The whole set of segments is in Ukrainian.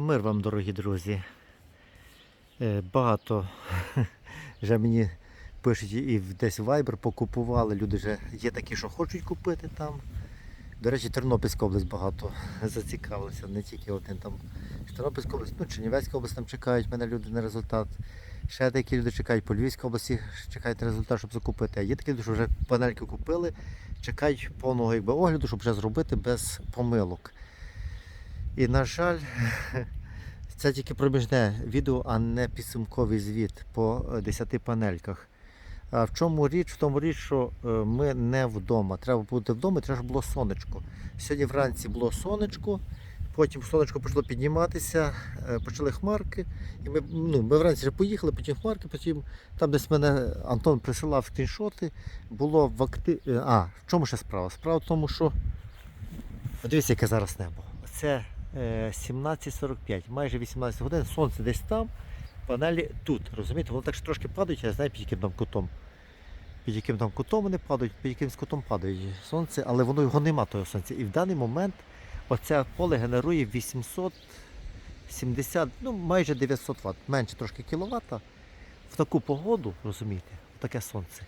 Мир вам, дорогі друзі. Е, Багато вже мені пишуть і десь в Viber покупували. Люди вже є такі, що хочуть купити там. До речі, Тернопільська область багато зацікавилися, не тільки один там Тернопільська область, ну Чернівецька область там чекають мене люди на результат. Ще такі люди чекають по Львівській області, чекають на результат, щоб закупити. А є такі що вже панельки купили, чекають повного якби, огляду, щоб вже зробити без помилок. І, на жаль, це тільки проміжне відео, а не підсумковий звіт по е, 10 панельках. А в чому річ? В тому річ, що е, ми не вдома. Треба бути вдома, треба, щоб було сонечко. Сьогодні вранці було сонечко, потім сонечко почало підніматися, е, почали хмарки. І ми, ну, ми вранці вже поїхали, потім хмарки, потім там десь мене Антон присилав скріншоти. Було в акти... е, А, в чому ще справа? Справа в тому, що Подивіться, яке зараз небо. Це е, 17.45, майже 18 годин, сонце десь там, панелі тут. Розумієте, воно так ж трошки падають, я знаю під яким там кутом. Під яким там кутом вони падають, під якимсь кутом падають сонце, але воно його нема того сонця. І в даний момент оце поле генерує 870, ну майже 900 Вт, менше трошки кіловата. В таку погоду, розумієте, таке сонце.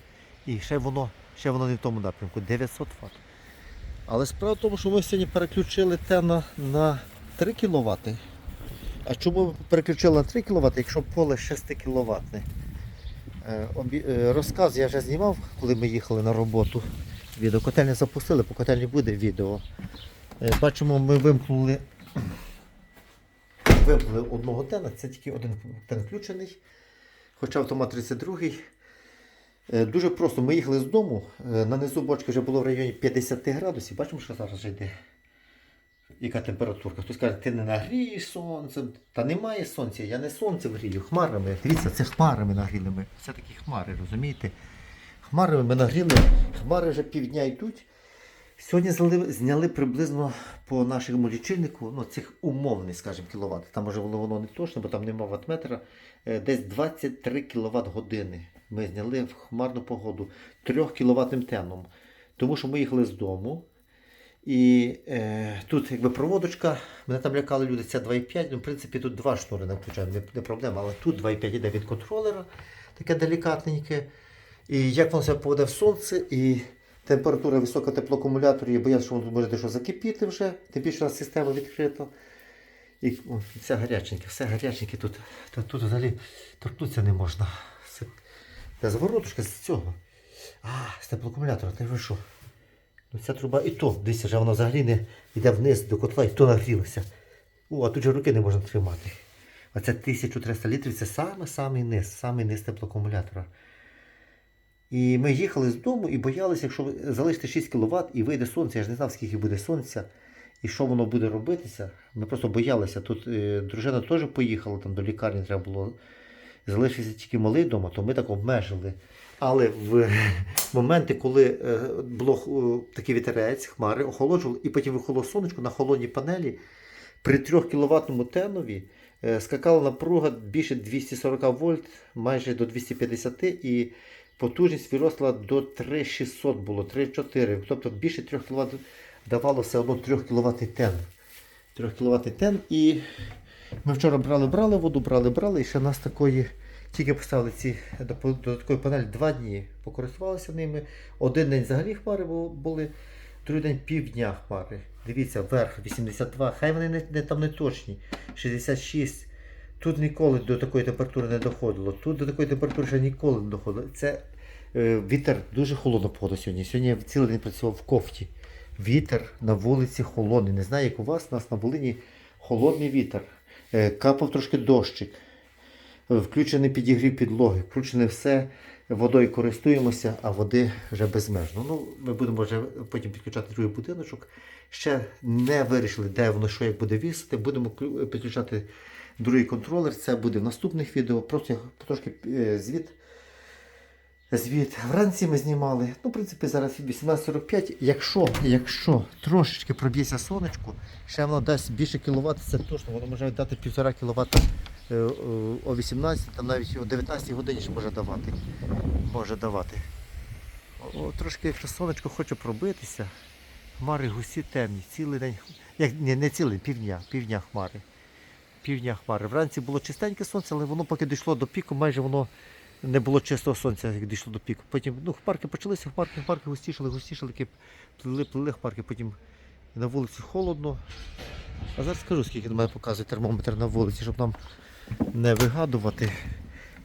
І ще воно, ще воно не в тому напрямку, 900 Вт. Але справа в тому, що ми сьогодні переключили те на, на 3 кВт. А чому переключили на 3 кВт, якщо поле 6 кВт? Розказ я вже знімав, коли ми їхали на роботу. Відео котельні запустили, по котельні буде відео. Е, Бачимо, ми вимкнули, вимкнули одного тена, це тільки один тен включений. Хоча автомат 32 Е, Дуже просто. Ми їхали з дому, е, на низу бочки вже було в районі 50 градусів. Бачимо, що зараз йде. Яка температурка? Хтось каже, ти не нагрієш сонцем. Та немає сонця, я не сонцем грію, хмарами. Дивіться, це хмарами нагріли ми. Це такі хмари, розумієте? Хмарами ми нагріли, хмари вже півдня йдуть. Сьогодні зняли, зняли приблизно по нашому лічильнику, ну цих умовних, скажімо, кіловат. Там може воно, воно не точно, бо там нема ватметра. Е, Десь 23 кВт години ми зняли в хмарну погоду 3 кВт теном. Тому що ми їхали з дому. І е, тут якби проводочка, мене там лякали люди, це 2,5. Ну, в принципі, тут два шнури не включаємо, не, не проблема. Але тут 2,5 іде від контролера, таке делікатненьке. І як воно себе поведе в сонце, і температура висока теплоакумуляторів, я боявся, що воно може дещо закипіти вже, тим більше у нас система відкрита. І о, все гаряченьке, все гаряченьке тут. Та тут взагалі торкнутися не можна. Це, та зворотушка з цього. А, з теплоакумулятора, ти ви що? Ну ця труба і то, дивіться, вже вона взагалі не йде вниз до котла, і то нагрілося. О, а тут же руки не можна тримати. Оце 1300 літрів це саме самий низ, самий низ теплоакумулятора. І ми їхали з дому і боялися, якщо залишити 6 кВт і вийде сонце, я ж не знав, скільки буде сонця і що воно буде робитися. Ми просто боялися. Тут е, дружина теж поїхала, там до лікарні треба було. Залишився тільки малий вдома, то ми так обмежили. Але в моменти, коли е, було е, такий вітерець, хмари, охолоджували, і потім виходило сонечко на холодній панелі, при 3 кВт тенові е, скакала напруга більше 240 вольт, майже до 250 і потужність виросла до 3600 було, 3-4. Тобто більше 3 кВт давало все одно 3 кВт тен. 3 кВт тен. І ми вчора брали, брали воду, брали, брали, і ще нас такої. Тільки поставили ці додаткові панелі два дні, покористувалися ними. Один день взагалі хмари були, другий день півдня хмари. Дивіться, верх 82, хай вони не, не там не точні. 66. Тут ніколи до такої температури не доходило. Тут до такої температури ще ніколи не доходило. Це е, вітер дуже холодна погода сьогодні. Сьогодні я цілий день працював в кофті. Вітер на вулиці холодний. Не знаю, як у вас, у нас на Волині холодний вітер. Е, капав трошки дощик. Включений підігрів підлоги, включене все, водою користуємося, а води вже безмежно. Ну, ми будемо вже потім підключати другий будиночок. Ще не вирішили, де воно що як буде вісити. Будемо підключати другий контролер. Це буде в наступних відео. Просто трошки е, звіт. Звіт. Вранці ми знімали. Ну, в принципі, зараз 18.45. Якщо, якщо трошечки проб'ється сонечко, ще воно дасть більше кіловат, це точно, воно може дати 1,5 кВт е, е, о 18, там навіть о 19 годині ще може давати. Може давати. О, трошки, якщо сонечко хоче пробитися, хмари гусі темні, цілий день. Як, ні, не цілий, півдня, півдня хмари. півдня хмари. Вранці було чистеньке сонце, але воно поки дійшло до піку, майже воно не було чистого сонця, як дійшло до піку. Потім ну, хмарки почалися, хмарки, хмарки густішали, густішали, плили, плили хмарки, потім на вулиці холодно. А зараз скажу, скільки мене показує термометр на вулиці, щоб нам не вигадувати.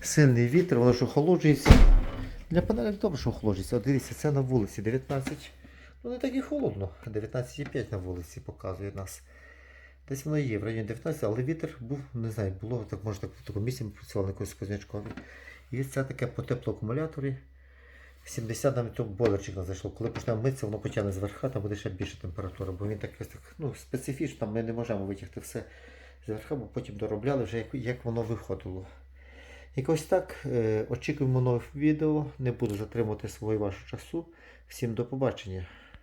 Сильний вітер, воно що охолоджується. Для панелек добре, що охолоджується. От дивіться, це на вулиці 19. Ну не так і холодно. 19,5 на вулиці показує нас. Десь воно є в районі 19, але вітер був, не знаю, було, так може так в такому місці ми працювали на якоюсь сквознячкові. І це таке по теплоакумуляторі. 70 навіть не зайшло. Коли почнемо митися, воно потягне зверха, там буде ще більша температура, бо він так, ну, специфічно, ми не можемо витягти все зверха, бо потім доробляли вже як, як воно виходило. Якось так, е, очікуємо нових відео. Не буду затримувати свого і вашого часу. Всім до побачення.